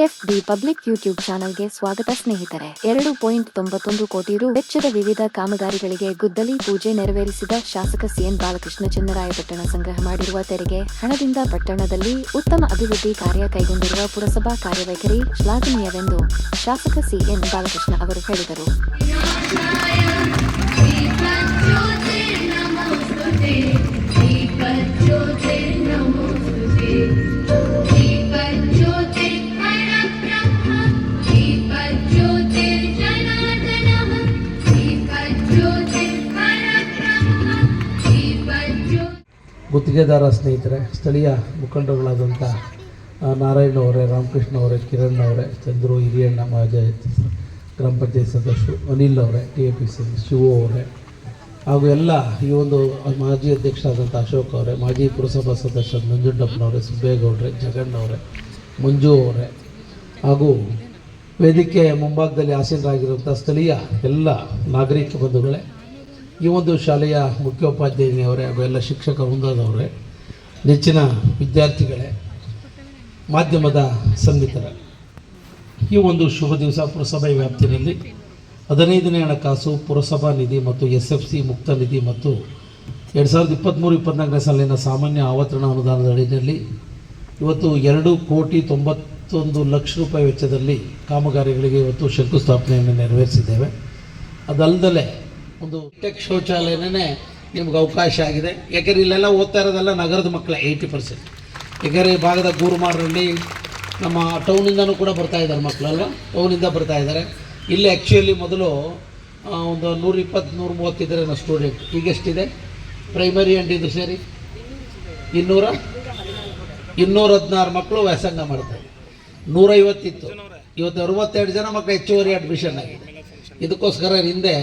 F D public YouTube ಚಾನೆಲ್ಗೆ ಸ್ವಾಗತ ಸ್ನೇಹಿತರೆ. ಎರಡು ಪಾಯಿಂಟ್ ತೊಂಬತ್ತೊಂದು ಕೋಟಿ ರು ವೆಚ್ಚದ ವಿವಿಧ ಕಾಮಗಾರಿಗಳಿಗೆ ಗುದ್ದಲಿ ಪೂಜೆ ನೆರವೇರಿಸಿದ ಶಾಸಕ ಸಿಎನ್ ಬಾಲಕೃಷ್ಣ ಚನ್ನರಾಯಪಟ್ಟಣ ಸಂಗ್ರಹ ಮಾಡಿರುವ ತೆರಿಗೆ ಹಣದಿಂದ ಪಟ್ಟಣದಲ್ಲಿ ಉತ್ತಮ ಅಭಿವೃದ್ಧಿ ಕಾರ್ಯ ಕೈಗೊಂಡಿರುವ ಪುರಸಭಾ ಕಾರ್ಯವೈಖರಿ ಶ್ಲಾಘನೀಯವೆಂದು ಶಾಸಕ ಸಿಎನ್ ಬಾಲಕೃಷ್ಣ ಅವರು ಹೇಳಿದರು. ಗುತ್ತಿಗೆದಾರ ಸ್ನೇಹಿತರೆ, ಸ್ಥಳೀಯ ಮುಖಂಡರುಗಳಾದಂಥ ನಾರಾಯಣ ಅವರೇ, ರಾಮಕೃಷ್ಣ ಅವರೇ, ಕಿರಣ್ ಅವರೇ, ಚಂದ್ರು, ಹಿರಿಯಣ್ಣ, ಮಾಜಿ ಗ್ರಾಮ ಪಂಚಾಯತ್ ಸದಸ್ಯರು, ಅನಿಲ್ ಅವರೇ T A P C Shivu ಅವರೇ, ಹಾಗೂ ಎಲ್ಲ ಈ ಒಂದು ಮಾಜಿ ಅಧ್ಯಕ್ಷರಾದಂಥ ಅಶೋಕ್ ಅವರೇ, ಮಾಜಿ ಪುರಸಭಾ ಸದಸ್ಯ ನಂಜುಂಡಪ್ಪನವರೇ, ಸುಬ್ಬೇಗೌಡ್ರೆ ಜಗಣ್ಣವರೇ ಮಂಜು ಅವರೇ, ಹಾಗೂ ವೇದಿಕೆ ಮುಂಭಾಗದಲ್ಲಿ ಆಸೀನರಾಗಿರುವಂಥ ಸ್ಥಳೀಯ ಎಲ್ಲ ನಾಗರಿಕ ಬಂಧುಗಳೇ ಈ ಒಂದು ಶಾಲೆಯ ಮುಖ್ಯೋಪಾಧ್ಯಾಯಿನಿಯವರೇ ಎಲ್ಲ ಶಿಕ್ಷಕ ವೃಂದದವರೇ, ನೆಚ್ಚಿನ ವಿದ್ಯಾರ್ಥಿಗಳೇ, ಮಾಧ್ಯಮದ ಸಂಗೀತರ ಈ ಒಂದು ಶುಭ ದಿವಸ ಪುರಸಭೆ ವ್ಯಾಪ್ತಿಯಲ್ಲಿ ಹದಿನೈದನೇ ಹಣಕಾಸು, ಪುರಸಭಾ ನಿಧಿ ಮತ್ತು ಎಸ್ ಎಫ್ ಸಿ ಮುಕ್ತ ನಿಧಿ ಮತ್ತು ಎರಡು ಸಾವಿರದ ಇಪ್ಪತ್ತ್ಮೂರು ಇಪ್ಪತ್ತ್ನಾಲ್ಕನೇ ಸಾಲಿನ ಸಾಮಾನ್ಯ ಆವರಣ ಅನುದಾನದ ಅಡಿಯಲ್ಲಿ ಇವತ್ತು ಎರಡು ಕೋಟಿ ತೊಂಬತ್ತೊಂದು ಲಕ್ಷ ರೂಪಾಯಿ ವೆಚ್ಚದಲ್ಲಿ ಕಾಮಗಾರಿಗಳಿಗೆ ಇವತ್ತು ಶಂಕುಸ್ಥಾಪನೆಯನ್ನು ನೆರವೇರಿಸಿದ್ದೇವೆ. ಅದಲ್ಲದೆ ಒಂದು ಟೆಕ್ ಶೌಚಾಲಯನೇ ನಿಮ್ಗೆ ಅವಕಾಶ ಆಗಿದೆ. ಯಾಕೆಂದ್ರೆ ಇಲ್ಲೆಲ್ಲ ಓದ್ತಾ ಇರೋದೆಲ್ಲ ನಗರದ ಮಕ್ಕಳ ಏಯ್ಟಿ ಪರ್ಸೆಂಟ್ ಯಾಕೆಂದರೆ ಈ ಭಾಗದ ಗುರುಮಾರರಲ್ಲಿ ನಮ್ಮ ಟೌನಿಂದನೂ ಕೂಡ ಬರ್ತಾ ಇದ್ದಾರೆ ಮಕ್ಕಳು ಅಲ್ವಾ? ಟೌನಿಂದ ಬರ್ತಾ ಇದ್ದಾರೆ. ಇಲ್ಲಿ ಆ್ಯಕ್ಚುಲಿ ಮೊದಲು ಒಂದು ನೂರ ಇಪ್ಪತ್ತು ನೂರ ಮೂವತ್ತಿದ್ರೆ ನಾವು ಸ್ಟೂಡೆಂಟ್ ಈಗೆಷ್ಟಿದೆ ಪ್ರೈಮರಿ ಆ್ಯಂಡ್ ಇದು ಸೇರಿ? ಇನ್ನೂರ? ಇನ್ನೂರ ಹದಿನಾರು ಮಕ್ಕಳು ವ್ಯಾಸಂಗ ಮಾಡ್ತಾರೆ ನೂರೈವತ್ತಿತ್ತು ಇವತ್ತು ಅರವತ್ತೆರಡು ಜನ ಮಕ್ಕಳು ಹೆಚ್ಚುವರಿ ಅಡ್ಮಿಷನ್ ಆಗಿದೆ. ಇದಕ್ಕೋಸ್ಕರ ಹಿಂದೆ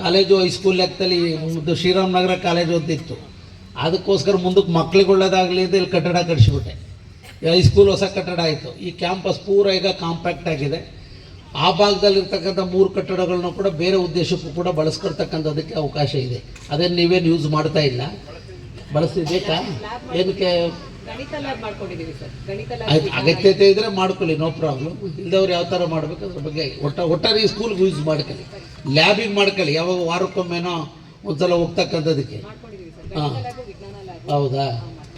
ಕಾಲೇಜು ಹೈಸ್ಕೂಲ್ ಲೆಕ್ಕದಲ್ಲಿ ಒಂದು ಶ್ರೀರಾಮನಗರ ಕಾಲೇಜು ಅಂತ ಅದಕ್ಕೋಸ್ಕರ ಮುಂದಕ್ಕೆ ಮಕ್ಳಿಗೆ ಒಳ್ಳೇದಾಗಲಿ ಅಂತ ಇಲ್ಲಿ ಕಟ್ಟಡ ಕಟ್ಸಿಬಿಟ್ಟೆ. ಹೈಸ್ಕೂಲ್ ಹೊಸ ಕಟ್ಟಡ ಆಯಿತು. ಈ ಕ್ಯಾಂಪಸ್ ಪೂರ ಈಗ ಕಾಂಪ್ಯಾಕ್ಟ್ ಆಗಿದೆ. ಆ ಭಾಗದಲ್ಲಿರ್ತಕ್ಕಂಥ ಮೂರು ಕಟ್ಟಡಗಳನ್ನ ಕೂಡ ಬೇರೆ ಉದ್ದೇಶಕ್ಕೂ ಕೂಡ ಬಳಸ್ಕೊಳ್ತಕ್ಕಂಥದಕ್ಕೆ ಅವಕಾಶ ಇದೆ. ಅದನ್ನು ನೀವೇನು ಯೂಸ್ ಮಾಡ್ತಾ ಇಲ್ಲ. ಬಳಸ್ತಿಬೇಕಾ ಏನಕ್ಕೆ ಆಯ್ತು ಅಗತ್ಯತೆ ಇದ್ರೆ ಮಾಡ್ಕೊಳ್ಳಿ ನೋ ಪ್ರಾಬ್ಲಮ್ ಇಲ್ದವ್ರು ಯಾವ ಥರ ಮಾಡ್ಬೇಕು ಅದ್ರ ಬಗ್ಗೆ ಒಟ್ಟ ಒಟ್ಟಾರೆ ಈ ಸ್ಕೂಲ್ಗೆ ಯೂಸ್ ಮಾಡ್ಕೊಳ್ಳಿ. ಲ್ಯಾಬಿಗೆ ಮಾಡ್ಕೊಳ್ಳಿ ಯಾವಾಗ ವಾರಕ್ಕೊಮ್ಮೆನೋ ಒಂದ್ಸಲ ಹೋಗ್ತಕ್ಕಂಥದ್ದಕ್ಕೆ ಹಾಂ. ಹೌದಾ?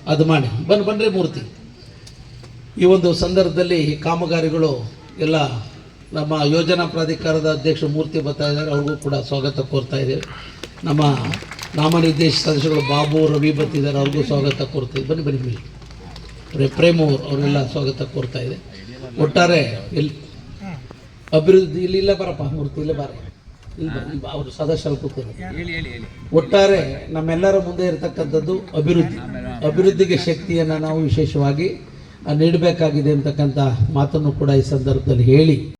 ಅದು ಮಾಡಿ. ಬನ್ನಿ ಬನ್ನಿರಿ ಮೂರ್ತಿ. ಈ ಒಂದು ಸಂದರ್ಭದಲ್ಲಿ ಈ ಕಾಮಗಾರಿಗಳು ಎಲ್ಲ ನಮ್ಮ ಯೋಜನಾ ಪ್ರಾಧಿಕಾರದ ಅಧ್ಯಕ್ಷ ಮೂರ್ತಿ ಬರ್ತಾ ಇದ್ದಾರೆ. ಅವ್ರಿಗೂ ಕೂಡ ಸ್ವಾಗತ ಕೋರ್ತಾ ಇದ್ದೇವೆ ನಮ್ಮ ನಾಮನಿರ್ದೇಶ ಸದಸ್ಯಗಳು ಬಾಬು ರವಿ ಬರ್ತಿದ್ದಾರೆ. ಅವ್ರಿಗೂ ಸ್ವಾಗತ ಕೋರ್ತಾ ಇದ್ದೀವಿ ಬನ್ನಿ ಬನ್ನಿ ಬನ್ನಿ. ಪ್ರೇಮ್ ಅವ್ರು ಅವರೆಲ್ಲ ಸ್ವಾಗತ ಕೋರ್ತಾ ಇದೆ. ಒಟ್ಟಾರೆ ಇಲ್ಲಿ ಅಭಿವೃದ್ಧಿ ಇಲ್ಲಿ ಇಲ್ಲ ಬರಪ್ಪ, ಮೂರ್ತಿ ಇಲ್ಲೇ ಬಾರ. ಅವರು ಸದಸ್ಯರು ಕೂತಿರು ಒಟ್ಟಾರೆ ನಮ್ಮೆಲ್ಲರ ಮುಂದೆ ಇರತಕ್ಕಂಥದ್ದು ಅಭಿವೃದ್ಧಿ. ಅಭಿವೃದ್ಧಿಗೆ ಶಕ್ತಿಯನ್ನು ನಾವು ವಿಶೇಷವಾಗಿ ನೀಡಬೇಕಾಗಿದೆ ಅಂತಕ್ಕಂಥ ಮಾತನ್ನು ಕೂಡ ಈ ಸಂದರ್ಭದಲ್ಲಿ ಹೇಳಿ.